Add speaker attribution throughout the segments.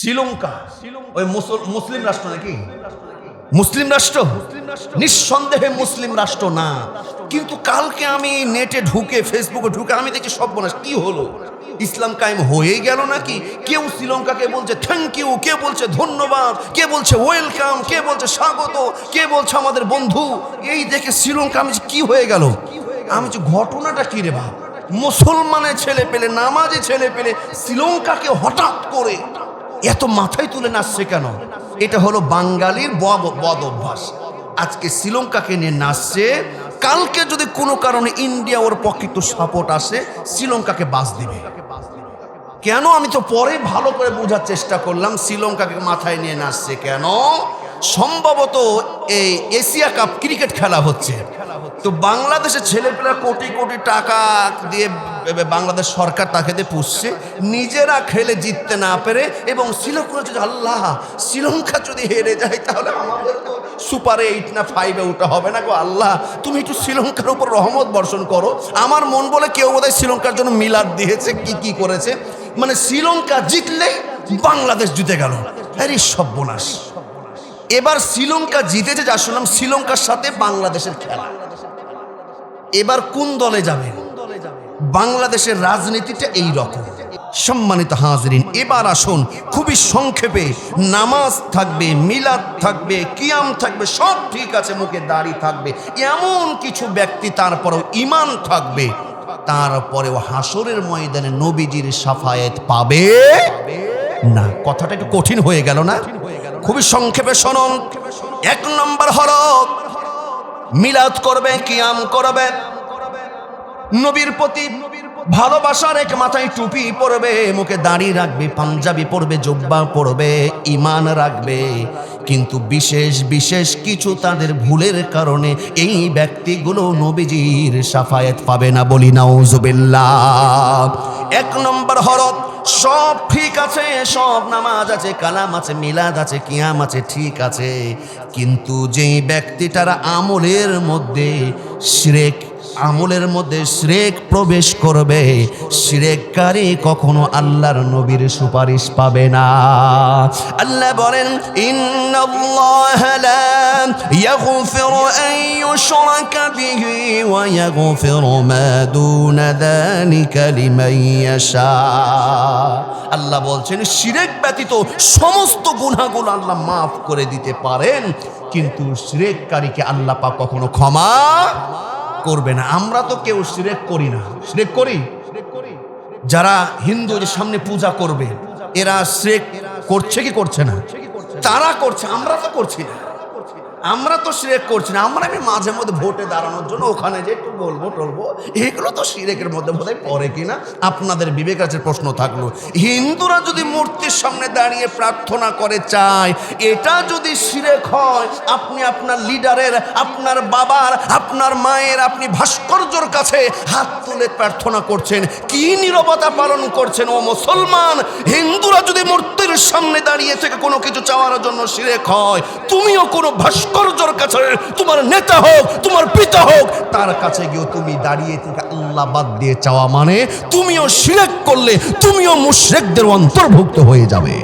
Speaker 1: শ্রীলঙ্কা ওই মুসলিম রাষ্ট্র নাকি? মুসলিম রাষ্ট্র? নিঃসন্দেহে মুসলিম রাষ্ট্র না। কিন্তু কালকে আমি নেটে ঢুকে ফেসবুকে ঢুকে আমি দেখি সব বনাস কি হলো? ইসলাম কায়েম হয়ে গেল নাকি? কেউ শ্রীলঙ্কাকে বলছে থ্যাংক ইউ কে বলছে ধন্যবাদ কে বলছে ওয়েলকাম কে বলছে স্বাগত কে বলছে আমাদের বন্ধু এই দেখে শ্রীলঙ্কা আমি কি হয়ে গেল? আমি যে ঘটনাটা কি রে ভাব মুসলমানের ছেলে পেলে নামাজে ছেলে পেলে শ্রীলঙ্কাকে হঠাৎ করে এত মাথায় তুলে নাচছে কেন? এটা হলো বাঙালির বদ বদ অভ্যাস। আজকে শ্রীলঙ্কাকে নিয়ে নাচছে, কালকে যদি কোনো কারণে ইন্ডিয়া ওর পক্ষে একটু সাপোর্ট আসে, শ্রীলঙ্কাকে বাস দিবে। কেন? আমি তো পরে ভালো করে বোঝার চেষ্টা করলাম, শ্রীলঙ্কাকে মাথায় নিয়ে নাচছে কেন? সম্ভবত এই এশিয়া কাপ ক্রিকেট খেলা হচ্ছে। তো বাংলাদেশের ছেলেপেলা কোটি কোটি টাকা দিয়ে বাংলাদেশ সরকার তাকে দিয়ে পুষছে। নিজেরা খেলে জিততে না পেরে এবং শ্রীলঙ্কা যদি আল্লাহ, শ্রীলঙ্কা যদি হেরে যায়, তাহলে আমাদের তো সুপার এইট না ফাইভে ওটা হবে না গো আল্লাহ। তুমি একটু শ্রীলঙ্কার উপর রহমত বর্ষণ করো। আমার মন বলে কেউ বোধহয় শ্রীলঙ্কার জন্য মিলাদ দিয়েছে, কি কি করেছে। মানে শ্রীলঙ্কা জিতলেই বাংলাদেশ জিতে গেল। আরে সর্বনাশ। এবার শ্রীলঙ্কা জিতেছে যা শুনলাম শ্রীলঙ্কার সাথে বাংলাদেশের খেলা। এবার কোন দলে যাবে? বাংলাদেশের রাজনীতিটা এই রকম সম্মানিত হাজরিন, এবার আসুন, খুবই সংক্ষেপে নামাজ থাকবে, মিলাদ থাকবে, কিয়াম থাকবে, সব ঠিক আছে, মুখে দাড়ি থাকবে। এমন কিছু ব্যক্তি তারপরেও ইমান থাকবে। তারপরেও হাসরের ময়দানে নবীজির সাফায়েত পাবে না। কথাটা একটু কঠিন হয়ে গেল না? খুবই সংক্ষেপে শুনুন। এক নম্বর হরফ, মিলাদ করবে, কিয়াম করবে। নবীর প্রতি ভালোবাসার এক মাথায় টুপি পরবে, মুখে দাড়ি রাখবে, পাঞ্জাবি পরবে, জব্বা পরবে ইমান রাখবে। কিন্তু বিশেষ বিশেষ কিছু তাদের ভুলের কারণে এই ব্যক্তিগুলো নবীজির সাফায়েত পাবে না বলি নাউজুবিল্লাহ। এক নম্বর হরফ সব ঠিক আছে, সব নামাজ আছে, কালাম আছে, মিলাদ আছে, কিয়াম আছে, ঠিক আছে। কিন্তু যেই ব্যক্তিটার আমলের মধ্যে শ্রেক আমলের মধ্যে শ্রেক প্রবেশ করবে, শ্রেককারী কখনো আল্লাহর নবীর সুপারিশ পাবে না। আল্লাহ বলেন আল্লাহ বলছেন, শিরেক ব্যতীত সমস্ত গুনাহগুলো আল্লাহ মাফ করে দিতে পারেন, কিন্তু শিরেককারীকে আল্লাহ পাক কখনো ক্ষমা করবে না। আমরা তো কেউ সিলেক্ট করি না। সিলেক্ট করি? যারা হিন্দু যে সামনে পূজা করবে, এরা সিলেক্ট করছে কি করছে না? তারা করছে, আমরা তো করছি না। আমরা তো শিরেক করছি না, আমরা আমি মাঝে মধ্যে ভোটে দাঁড়ানোর জন্য ওখানে যে একটু বলব টলবো, এগুলো তো শিরেকের মধ্যে বোধহয় পড়ে কিনা? আপনাদের বিবেক আছে, প্রশ্ন থাকল। হিন্দুরা যদি মূর্তির সামনে দাঁড়িয়ে প্রার্থনা করে চায়, এটা যদি সিরেক হয়, আপনি আপনার লিডারের, আপনার বাবার, আপনার মায়ের, আপনি ভাস্কর্যর কাছে হাত তুলে প্রার্থনা করছেন, কি নীরবতা পালন করছেন ও মুসলমান? হিন্দুরা যদি মূর্তির সামনে দাঁড়িয়ে থেকে কোনো কিছু চাওয়ার জন্য শিরেক হয়। তুমিও কোনো ভাস্কর্যর কাছে তোমার নেতা হোক, তোমার পিতা হোক, তার কাছে গিয়ে তুমি দাঁড়িয়ে থেকে আল্লাহ বাদ দিয়ে চাওয়া মানে তুমিও শিরেক করলে তুমিও মুশরেকদের অন্তর্ভুক্ত হয়ে যাবে।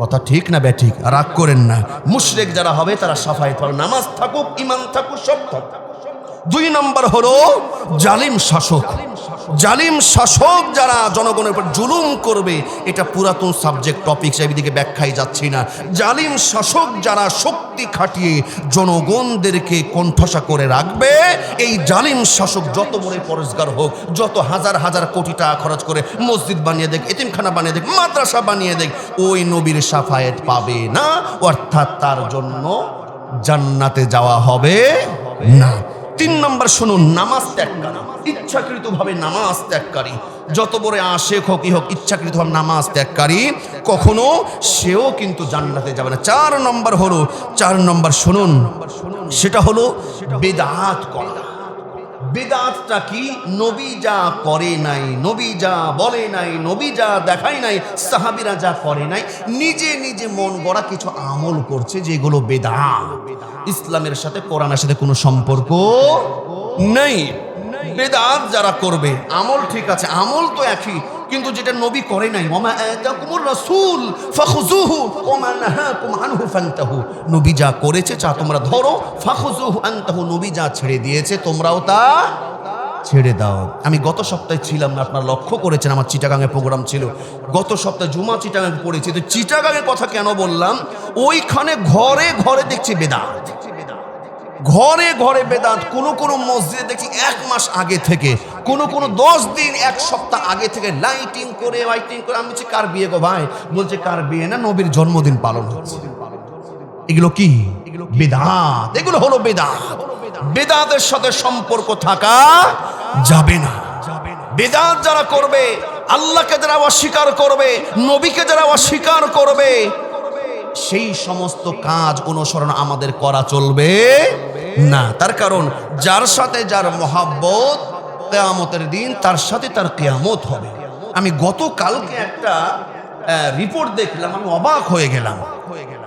Speaker 1: কথা ঠিক না বে ঠিক? রাগ করেন না। মুশরেক যারা হবে, তারা সাফাই পাবে নামাজ থাকুক ইমান থাকুক, সব থাকুক। দুই নম্বর হলো জালিম শাসক। জালিম শাসক যারা জনগণের উপর জুলুম করবে, এটা পুরাতন সাবজেক্ট টপিক দিকে ব্যাখ্যায় যাচ্ছি না। জালিম শাসক যারা শক্তি খাটিয়ে জনগণদেরকে কণ্ঠসা করে রাখবে, এই জালিম শাসক যত বড় পরিষ্কার হোক, যত হাজার হাজার কোটি টাকা খরচ করে মসজিদ বানিয়ে দেখ, এতিমখানা বানিয়ে দেখ, মাদ্রাসা বানিয়ে দেখ, ওই নবীর সাফায়েত পাবে না, অর্থাৎ তার জন্য জান্নাতে যাওয়া হবে না। তিন নম্বর শুনুন, নামাজ ত্যাগ ইচ্ছাকৃত ইচ্ছাকৃতভাবে নামাজ ত্যাগকারী। যত বড় আশেক হোক, ই হোক, ইচ্ছাকৃতভাবে নামাজ ত্যাগকারী, কখনো সেও কিন্তু জান্নাতে যাবে না। চার নম্বর হলো, চার নম্বর শুনুন, সেটা হলো বেদাত করা। বেদাতটা কি? নবী যা করে নাই, নবী যা বলে নাই, নবী যা দেখায় নাই, সাহাবিরা যা করে নাই, নিজে নিজে মন গড়া কিছু আমল করছে যেগুলো বেদাত। ইসলামের সাথে কোরআনের সাথে কোনো সম্পর্ক নেই। বেদাত যারা করবে, আমল ঠিক আছে, আমল তো একই। কিন্তু যেটা নবী করে নাই, ওমা আতাকুমুর রাসূল, ফাখুযুহু, ওমা নাহাকুম আনহু, ফান্তাহু। নবী যা করেছে, যা তোমরা ধরো, ফাখুযুহু আনতাহু, নবী যা ছেড়ে দিয়েছে, তোমরাও তা ছেড়ে দাও। আমি গত সপ্তাহে ছিলাম না, আপনারা লক্ষ্য করেছেন, আমার চিটাগাঙে প্রোগ্রাম ছিল। গত সপ্তাহে জুমা চিটাগাঙে পড়েছি, তো চিটাগাঙের কথা কেন বললাম? ওইখানে ঘরে ঘরে দেখছি বেদাত। ঘরে ঘরে বেদাত কোন কোন মসজিদে দেখি এক মাস আগে থেকে, কোন কোন দশ দিন, এক সপ্তাহ আগে থেকে লাইটিং করে লাইটিং করে, আমি বলছি, কার বিয়ে গো ভাই? বলছে, কার বিয়ে না, নবীর জন্মদিন পালন হচ্ছে। এগুলো কি? বেদাত। এগুলো হলো বেদাত। বেদাতের সাথে সম্পর্ক থাকা যাবে না। বেদাত যারা করবে, আল্লাহকে যারা অস্বীকার করবে, নবীকে যারা অস্বীকার করবে সেই সমস্ত কাজ অনুসরণ আমাদের করা চলবে না। তার কারণ, যার সাথে যার মহাব্বত, কেয়ামতের দিন তার সাথে তার কেয়ামত হবে। আমি গতকালকে একটা রিপোর্ট দেখলাম, আমি অবাক হয়ে গেলাম।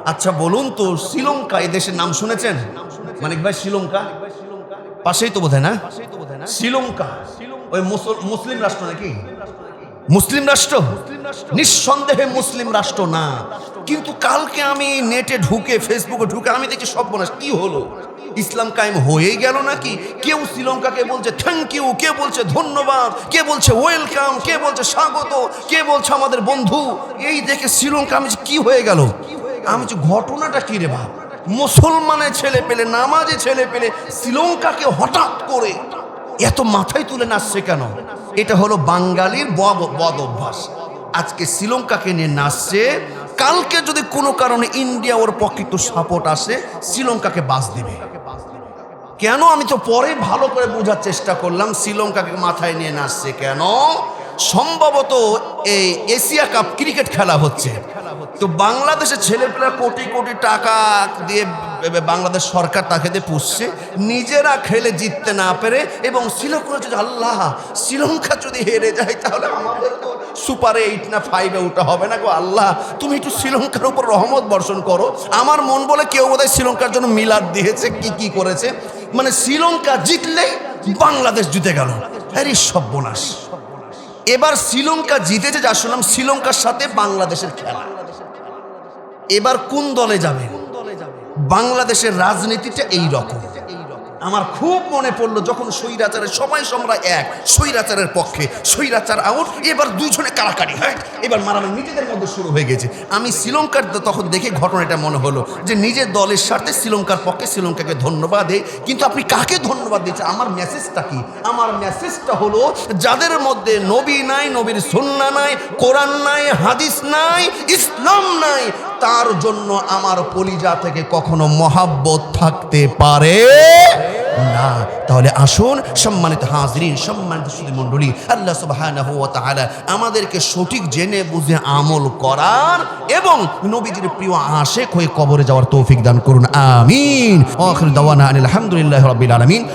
Speaker 1: আচ্ছা বলুন তো, শ্রীলঙ্কা, এই দেশের নাম শুনেছেন? মানিক ভাই, শ্রীলঙ্কা? পাশেই তো বোধ না? শ্রীলঙ্কা? ওই মুসল- মুসলিম রাষ্ট্র নাকি? মুসলিম রাষ্ট্র? নিঃসন্দেহে মুসলিম রাষ্ট্র না। কিন্তু কালকে আমি নেটে ঢুকে ফেসবুকে ঢুকে, আমি দেখি সব বনাস কি হলো? ইসলাম কায়েম হয়ে গেল নাকি? কেউ শ্রীলঙ্কাকে বলছে থ্যাংক ইউ কে বলছে, ধন্যবাদ, কে বলছে ওয়েলকাম কে বলছে, স্বাগত, কে বলছে, আমাদের বন্ধু, এই দেখে শ্রীলঙ্কা, আমি কি হয়ে গেল? আমি যে ঘটনাটা কি রে ভাব মুসলমানের ছেলে পেলে নামাজে ছেলে পেলে, শ্রীলঙ্কাকে হঠাৎ করে এত মাথায় তুলে নাচছে কেন? এটা হলো বাঙালির বদ অভ্যাস। আজকে শ্রীলঙ্কাকে নিয়ে নাচছে কালকে যদি কোনো কারণে ইন্ডিয়া ওর একটু সাপোর্ট আসে, শ্রীলঙ্কাকে বাস দিবে। কেন? আমি তো পরে ভালো করে বোঝার চেষ্টা করলাম, শ্রীলঙ্কাকে মাথায় নিয়ে নাচছে কেন? সম্ভবত এই এশিয়া কাপ ক্রিকেট খেলা হচ্ছে। তো বাংলাদেশের ছেলেপেলেরা কোটি কোটি টাকা দিয়ে বাংলাদেশ সরকার তাকে দিয়ে পুষছে। নিজেরা খেলে জিততে না পেরে এবং শ্রীলঙ্কা যদি আল্লাহ, শ্রীলঙ্কা যদি হেরে যায়, তাহলে আমাদের তো সুপার এইট না ফাইভে ওটা হবে না গো আল্লাহ। তুমি একটু শ্রীলঙ্কার উপর রহমত বর্ষণ করো। আমার মন বলে কেউ বোধহয় শ্রীলঙ্কার জন্য মিলাদ দিয়েছে, কি কি করেছে। মানে শ্রীলঙ্কা জিতলেই বাংলাদেশ জিতে গেল। আরে সর্বনাশ। এবার শ্রীলঙ্কা জিতেছে যা শুনলাম শ্রীলঙ্কার সাথে বাংলাদেশের খেলা। এবার কোন দলে যাবে বাংলাদেশের রাজনীতিটা এই রকম আমার খুব মনে পড়ল যখন স্বৈরাচারের সবাই আমরা এক, স্বৈরাচারের পক্ষে। স্বৈরাচার আউট, এবার দুইজনে কারাকারি। হয়, এবার মারামারি নিজেদের মধ্যে শুরু হয়ে গেছে। আমি শ্রীলঙ্কার তখন দেখে ঘটনাটা মনে হলো যে নিজের দলের স্বার্থে শ্রীলঙ্কার পক্ষে শ্রীলঙ্কাকে ধন্যবাদ দেয়। কিন্তু আপনি কাকে ধন্যবাদ দিচ্ছেন আমার মেসেজটা কি? আমার মেসেজটা হলো যাদের মধ্যে নবী নাই, নবীর সুন্না নাই, কোরআন নাই, হাদিস নাই, ইসলাম নাই তার জন্য আমার পলিজা থেকে কখনো মহাব্বত থাকতে পারে না। তাহলে আসুন, সম্মানিত হাজরিন, সম্মানিত সুদী মণ্ডলী আল্লাহ সুবহানাহু ওয়া আমাদেরকে সঠিক জেনে বুঝে আমল করার এবং নবীজির প্রিয় আশেক হয়ে কবরে যাওয়ার তৌফিক দান করুন। আমিন। আখির দাওয়ানা আনিল হামদুলিল্লাহি রাব্বিল আলামিন।